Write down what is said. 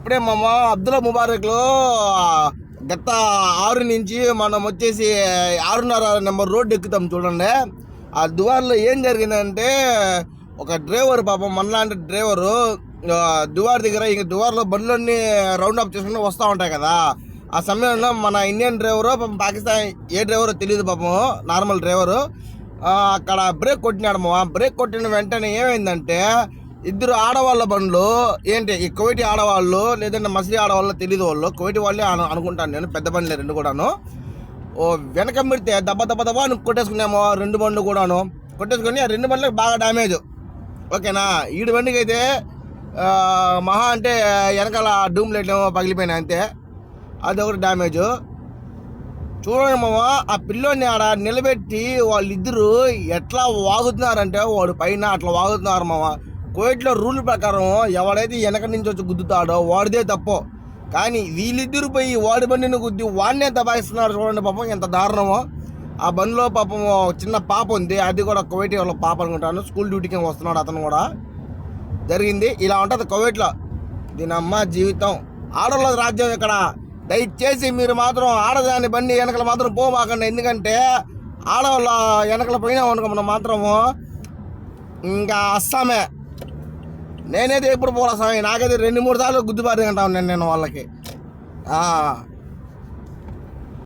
ఇప్పుడే మామ అబ్దుల్ ముబారక్లో గత ఆరు నుంచి మనం వచ్చేసి ఆరున్నర నెంబర్ రోడ్డు ఎక్కుతాం చూడండి. ఆ దువార్లో ఏం జరిగిందంటే ఒక డ్రైవర్ పాపం మనలాంటి డ్రైవరు దువార్ దగ్గర ఇంక దువార్లో బండ్లన్నీ రౌండ్ అప్ చేసుకుని వస్తూ ఉంటాయి కదా. ఆ సమయంలో మన ఇండియన్ డ్రైవరు పాపం పాకిస్తాన్ ఏ డ్రైవరో తెలియదు పాపం నార్మల్ డ్రైవరు అక్కడ బ్రేక్ కొట్టినాడు మా బ్రేక్ కొట్టిన వెంటనే ఏమైందంటే ఇద్దరు ఆడవాళ్ళ బండ్లు ఏంటి ఈ కోవిటి ఆడవాళ్ళు లేదంటే మసిలి ఆడవాళ్ళు తెలియదు వాళ్ళు. కోవిటి వాళ్ళే అనుకుంటాను నేను పెద్ద బండ్లే రెండు కూడాను. ఓ వెనక పెడితే దెబ్బ దెబ్బ దెబ్బ అని కొట్టేసుకున్నాము రెండు బండ్లు కూడాను. కొట్టేసుకొని ఆ రెండు బండ్లకు బాగా డ్యామేజ్. ఓకేనా? ఈడు బండికి అయితే మహా అంటే వెనకాల డూమ్ లైట్లు పగిలిపోయినాయి అంతే. అది ఒకటి డ్యామేజ్. చూడండి మామ ఆ పిల్లోని ఆడ నిలబెట్టి వాళ్ళిద్దరూ ఎట్లా వాగుతున్నారంటే వాడు పైన అట్లా వాగుతున్నారు మామ. కోవిడ్లో రూల్ ప్రకారం ఎవడైతే వెనక నుంచి వచ్చి గుద్దుతాడో వాడిదే తప్పు. కానీ వీళ్ళిద్దరు పోయి వాడి బండిని గుద్ది వాడినే దబాయిస్తున్నారు చూడండి పాపం ఎంత దారుణమో. ఆ బండిలో పాపం చిన్న పాప ఉంది అది కూడా కోవిటి వాళ్ళ పాప అనుకుంటాను. స్కూల్ డ్యూటీకి వస్తున్నాడు అతను కూడా. జరిగింది ఇలా ఉంటుంది కోవిడ్లో దీని అమ్మ జీవితం. ఆడవాళ్ళ రాజ్యం ఇక్కడ. దయచేసి మీరు మాత్రం ఆడదాని బండి వెనకలు మాత్రం పోమాకండి. ఎందుకంటే ఆడవాళ్ళ వెనకల పోయినా అనుకో మాత్రము ఇంకా అస్సామే. నేనైతే ఎప్పుడు పోలా స్వామి నాకైతే రెండు మూడు సార్లు గుద్దుబాటు అంటాను నేను నేను వాళ్ళకి.